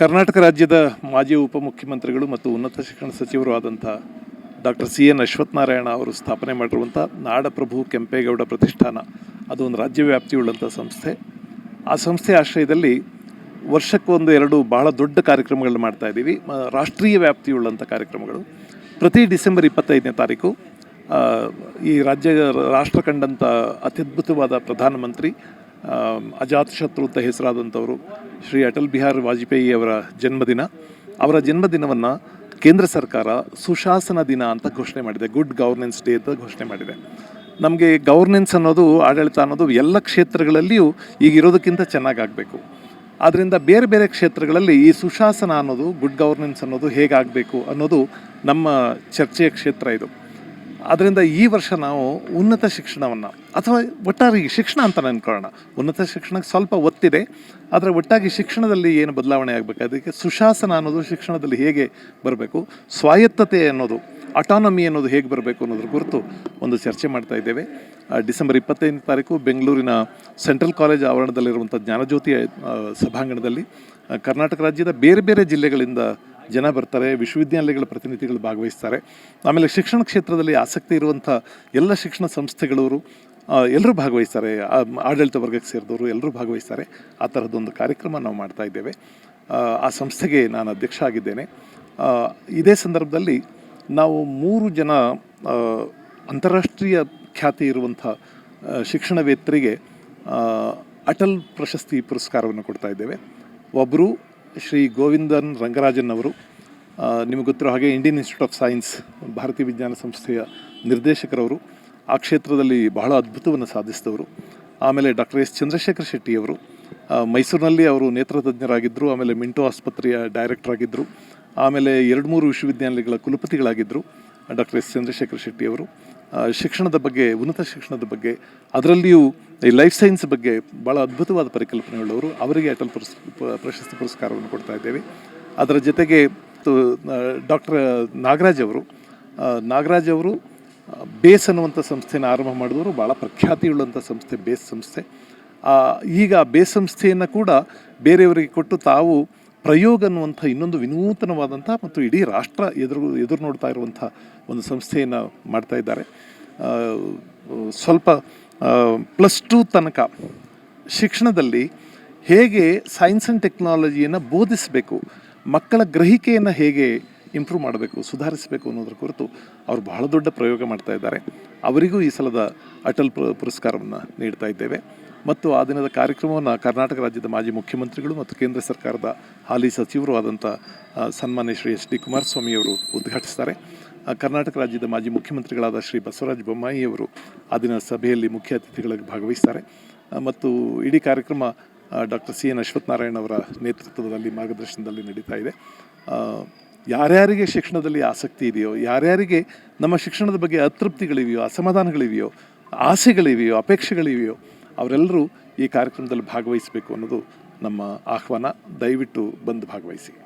ಕರ್ನಾಟಕ ರಾಜ್ಯದ ಮಾಜಿ ಉಪಮುಖ್ಯಮಂತ್ರಿಗಳು ಮತ್ತು ಉನ್ನತ ಶಿಕ್ಷಣ ಸಚಿವರು ಆದಂಥ ಡಾಕ್ಟರ್ ಸಿ ಎನ್ ಅಶ್ವತ್ಥನಾರಾಯಣ ಅವರು ಸ್ಥಾಪನೆ ಮಾಡಿರುವಂಥ ನಾಡಪ್ರಭು ಕೆಂಪೇಗೌಡ ಪ್ರತಿಷ್ಠಾನ, ಅದು ಒಂದು ರಾಜ್ಯ ವ್ಯಾಪ್ತಿಯುಳ್ಳಂಥ ಸಂಸ್ಥೆ. ಆ ಸಂಸ್ಥೆ ಆಶ್ರಯದಲ್ಲಿ ವರ್ಷಕ್ಕೊಂದು ಎರಡು ಬಹಳ ದೊಡ್ಡ ಕಾರ್ಯಕ್ರಮಗಳನ್ನು ಮಾಡ್ತಾ ಇದ್ದೀವಿ. ರಾಷ್ಟ್ರೀಯ ವ್ಯಾಪ್ತಿಯುಳ್ಳಂಥ ಕಾರ್ಯಕ್ರಮಗಳು. ಪ್ರತಿ ಡಿಸೆಂಬರ್ ಇಪ್ಪತ್ತೈದನೇ ತಾರೀಕು ಈ ರಾಜ್ಯ ರಾಷ್ಟ್ರ ಕಂಡಂಥ ಅತ್ಯದ್ಭುತವಾದ ಪ್ರಧಾನಮಂತ್ರಿ ಅಜಾತಶತ್ರು ಅಂತ ಹೆಸರಾದಂಥವರು ಶ್ರೀ ಅಟಲ್ ಬಿಹಾರಿ ವಾಜಪೇಯಿ ಅವರ ಜನ್ಮದಿನ. ಅವರ ಜನ್ಮದಿನವನ್ನು ಕೇಂದ್ರ ಸರ್ಕಾರ ಸುಶಾಸನ ದಿನ ಅಂತ ಘೋಷಣೆ ಮಾಡಿದೆ. ಗುಡ್ ಗವರ್ನೆನ್ಸ್ ಡೇ ಅಂತ ಘೋಷಣೆ ಮಾಡಿದೆ. ನಮಗೆ ಗವರ್ನೆನ್ಸ್ ಅನ್ನೋದು, ಆಡಳಿತ ಅನ್ನೋದು ಎಲ್ಲ ಕ್ಷೇತ್ರಗಳಲ್ಲಿಯೂ ಈಗ ಇರೋದಕ್ಕಿಂತ ಚೆನ್ನಾಗಾಗಬೇಕು ಆದ್ದರಿಂದ ಬೇರೆ ಬೇರೆ ಕ್ಷೇತ್ರಗಳಲ್ಲಿ ಈ ಸುಶಾಸನ ಅನ್ನೋದು, ಗುಡ್ ಗವರ್ನೆನ್ಸ್ ಅನ್ನೋದು ಹೇಗಾಗಬೇಕು ಅನ್ನೋದು ನಮ್ಮ ಚರ್ಚೆಯ ಕ್ಷೇತ್ರ ಇದು. ಆದ್ದರಿಂದ ಈ ವರ್ಷ ನಾವು ಉನ್ನತ ಶಿಕ್ಷಣವನ್ನು ಅಥವಾ ಒಟ್ಟಾರೆ ಶಿಕ್ಷಣ ಅಂತ ಅನ್ಕೊಳ್ಳೋಣ ಉನ್ನತ ಶಿಕ್ಷಣಕ್ಕೆ ಸ್ವಲ್ಪ ಒತ್ತಿದೆ, ಆದರೆ ಒಟ್ಟಾಗಿ ಶಿಕ್ಷಣದಲ್ಲಿ ಏನು ಬದಲಾವಣೆ ಆಗಬೇಕು? ಅದಕ್ಕೆ ಸುಶಾಸನ ಅನ್ನೋದು ಶಿಕ್ಷಣದಲ್ಲಿ ಹೇಗೆ ಬರಬೇಕು? ಸ್ವಾಯತ್ತತೆ ಅನ್ನೋದು ಅಟಾನಮಿ ಅನ್ನೋದು ಹೇಗೆ ಬರಬೇಕು ಅನ್ನೋದ್ರ ಕುರಿತು ಒಂದು ಚರ್ಚೆ ಮಾಡ್ತಾ ಇದ್ದೇವೆ. ಡಿಸೆಂಬರ್ ಇಪ್ಪತ್ತೈದನೇ ತಾರೀಕು ಬೆಂಗಳೂರಿನ ಸೆಂಟ್ರಲ್ ಕಾಲೇಜ್ ಆವರಣದಲ್ಲಿರುವಂಥ ಜ್ಞಾನಜ್ಯೋತಿ ಸಭಾಂಗಣದಲ್ಲಿ ಕರ್ನಾಟಕ ರಾಜ್ಯದ ಬೇರೆ ಬೇರೆ ಜಿಲ್ಲೆಗಳಿಂದ ಜನ ಬರ್ತಾರೆ ವಿಶ್ವವಿದ್ಯಾಲಯಗಳ ಪ್ರತಿನಿಧಿಗಳು ಭಾಗವಹಿಸ್ತಾರೆ. ಆಮೇಲೆ ಶಿಕ್ಷಣ ಕ್ಷೇತ್ರದಲ್ಲಿ ಆಸಕ್ತಿ ಇರುವಂಥ ಎಲ್ಲ ಶಿಕ್ಷಣ ಸಂಸ್ಥೆಗಳವರು ಎಲ್ಲರೂ ಭಾಗವಹಿಸ್ತಾರೆ. ಆಡಳಿತ ವರ್ಗಕ್ಕೆ ಸೇರಿದವರು ಎಲ್ಲರೂ ಭಾಗವಹಿಸ್ತಾರೆ. ಆ ಥರದ್ದೊಂದು ಕಾರ್ಯಕ್ರಮ ನಾವು ಮಾಡ್ತಾ ಇದ್ದೇವೆ. ಆ, ಸಂಸ್ಥೆಗೆ ನಾನು ಅಧ್ಯಕ್ಷ ಆಗಿದ್ದೇನೆ. ಇದೇ ಸಂದರ್ಭದಲ್ಲಿ ನಾವು ಮೂರು ಜನ ಅಂತಾರಾಷ್ಟ್ರೀಯ ಖ್ಯಾತಿ ಇರುವಂಥ ಶಿಕ್ಷಣವೇತ್ತರಿಗೆ ಅಟಲ್ ಪ್ರಶಸ್ತಿ ಪುರಸ್ಕಾರವನ್ನು ಕೊಡ್ತಾ ಇದ್ದೇವೆ. ಒಬ್ಬರು ಶ್ರೀ ಗೋವಿಂದನ್ ರಂಗರಾಜನ್ ಅವರು ನಿಮಗೆ ಗೊತ್ತಿರೋ ಹಾಗೆ ಇಂಡಿಯನ್ ಇನ್ಸ್ಟಿಟ್ಯೂಟ್ ಆಫ್ ಸೈನ್ಸ್ ಭಾರತೀಯ ವಿಜ್ಞಾನ ಸಂಸ್ಥೆಯ ನಿರ್ದೇಶಕರವರು, ಆ ಕ್ಷೇತ್ರದಲ್ಲಿ ಬಹಳ ಅದ್ಭುತವನ್ನು ಸಾಧಿಸಿದವರು. ಆಮೇಲೆ ಡಾಕ್ಟರ್ ಎಸ್ ಚಂದ್ರಶೇಖರ್ ಶೆಟ್ಟಿಯವರು ಮೈಸೂರಿನಲ್ಲಿ ಅವರು ನೇತ್ರ ತಜ್ಞರಾಗಿದ್ದರು ಆಮೇಲೆ ಮಿಂಟೋ ಆಸ್ಪತ್ರೆಯ ಡೈರೆಕ್ಟರ್ ಆಗಿದ್ದರು ಆಮೇಲೆ ಎರಡು ಮೂರು ವಿಶ್ವವಿದ್ಯಾನಿಲಯಗಳ ಕುಲಪತಿಗಳಾಗಿದ್ದರು ಡಾಕ್ಟರ್ ಎಸ್ ಚಂದ್ರಶೇಖರ್ ಶೆಟ್ಟಿಯವರು ಶಿಕ್ಷಣದ ಬಗ್ಗೆ, ಉನ್ನತ ಶಿಕ್ಷಣದ ಬಗ್ಗೆ, ಅದರಲ್ಲಿಯೂ ಈ ಲೈಫ್ ಸೈನ್ಸ್ ಬಗ್ಗೆ ಭಾಳ ಅದ್ಭುತವಾದ ಪರಿಕಲ್ಪನೆಯುಳ್ಳವರು ಅವರಿಗೆ ಅಟಲ್ ಪುರಸ್ ಪ್ರಶಸ್ತಿ ಪುರಸ್ಕಾರವನ್ನು ಕೊಡ್ತಾ ಇದ್ದೇವೆ. ಅದರ ಜೊತೆಗೆ ಡಾಕ್ಟರ್ ನಾಗರಾಜ್ ಅವರು ನಾಗರಾಜ್ ಅವರು ಬೇಸ್ ಅನ್ನುವಂಥ ಸಂಸ್ಥೆನ ಆರಂಭ ಮಾಡಿದವರು ಭಾಳ ಪ್ರಖ್ಯಾತಿಯುಳ್ಳಂಥ ಸಂಸ್ಥೆ, ಬೇಸ್ ಸಂಸ್ಥೆ. ಈಗ ಬೇಸ್ ಸಂಸ್ಥೆಯನ್ನು ಕೂಡ ಬೇರೆಯವರಿಗೆ ಕೊಟ್ಟು ತಾವು ಪ್ರಯೋಗ ಅನ್ನುವಂಥ ಇನ್ನೊಂದು ವಿನೂತನವಾದಂಥ ಮತ್ತು ಇಡೀ ರಾಷ್ಟ್ರ ಎದುರು ಎದುರು ನೋಡ್ತಾ ಇರುವಂಥ ಒಂದು ಸಂಸ್ಥೆಯನ್ನು ಮಾಡ್ತಾ ಇದ್ದಾರೆ. ಸ್ವಲ್ಪ ಪ್ಲಸ್ ಟು ತನಕ ಶಿಕ್ಷಣದಲ್ಲಿ ಹೇಗೆ ಸೈನ್ಸ್ ಆ್ಯಂಡ್ ಟೆಕ್ನಾಲಜಿಯನ್ನು ಬೋಧಿಸಬೇಕು, ಮಕ್ಕಳ ಗ್ರಹಿಕೆಯನ್ನು ಹೇಗೆ ಇಂಪ್ರೂವ್ ಮಾಡಬೇಕು, ಸುಧಾರಿಸಬೇಕು ಅನ್ನೋದ್ರ ಕುರಿತು ಅವರು ಬಹಳ ದೊಡ್ಡ ಪ್ರಯೋಗ ಮಾಡ್ತಾ ಇದ್ದಾರೆ. ಅವರಿಗೂ ಈ ಸಲದ ಅಟಲ್ ಪುರ- ಪುರಸ್ಕಾರವನ್ನು ನೀಡ್ತಾ ಇದ್ದೇವೆ. ಮತ್ತು ಆ ದಿನದ ಕಾರ್ಯಕ್ರಮವನ್ನು ಕರ್ನಾಟಕ ರಾಜ್ಯದ ಮಾಜಿ ಮುಖ್ಯಮಂತ್ರಿಗಳು ಮತ್ತು ಕೇಂದ್ರ ಸರ್ಕಾರದ ಹಾಲಿ ಸಚಿವರು ಆದಂಥ ಸನ್ಮಾನ್ಯ ಶ್ರೀ ಎಚ್ ಡಿ ಕುಮಾರಸ್ವಾಮಿಯವರು ಉದ್ಘಾಟಿಸ್ತಾರೆ. ಕರ್ನಾಟಕ ರಾಜ್ಯದ ಮಾಜಿ ಮುಖ್ಯಮಂತ್ರಿಗಳಾದ ಶ್ರೀ ಬಸವರಾಜ ಬೊಮ್ಮಾಯಿಯವರು ಆ ದಿನ ಸಭೆಯಲ್ಲಿ ಮುಖ್ಯ ಅತಿಥಿಗಳಾಗಿ ಭಾಗವಹಿಸ್ತಾರೆ. ಮತ್ತು ಇಡೀ ಕಾರ್ಯಕ್ರಮ ಡಾಕ್ಟರ್ ಸಿ ಎನ್ ಅಶ್ವತ್ಥನಾರಾಯಣ ಅವರ ನೇತೃತ್ವದಲ್ಲಿ ಮಾರ್ಗದರ್ಶನದಲ್ಲಿ ನಡೀತಾ ಇದೆ. ಯಾರ್ಯಾರಿಗೆ ಶಿಕ್ಷಣದಲ್ಲಿ ಆಸಕ್ತಿ ಇದೆಯೋ, ಯಾರ್ಯಾರಿಗೆ ನಮ್ಮ ಶಿಕ್ಷಣದ ಬಗ್ಗೆ ಅತೃಪ್ತಿಗಳಿವೆಯೋ, ಅಸಮಾಧಾನಗಳಿವೆಯೋ, ಆಸೆಗಳಿವೆಯೋ, ಅಪೇಕ್ಷೆಗಳಿವೆಯೋ ಅವರೆಲ್ಲರೂ ಈ ಕಾರ್ಯಕ್ರಮದಲ್ಲಿ ಭಾಗವಹಿಸಬೇಕು ಅನ್ನೋದು ನಮ್ಮ ಆಹ್ವಾನ. ದಯವಿಟ್ಟು ಬಂದು ಭಾಗವಹಿಸಿ.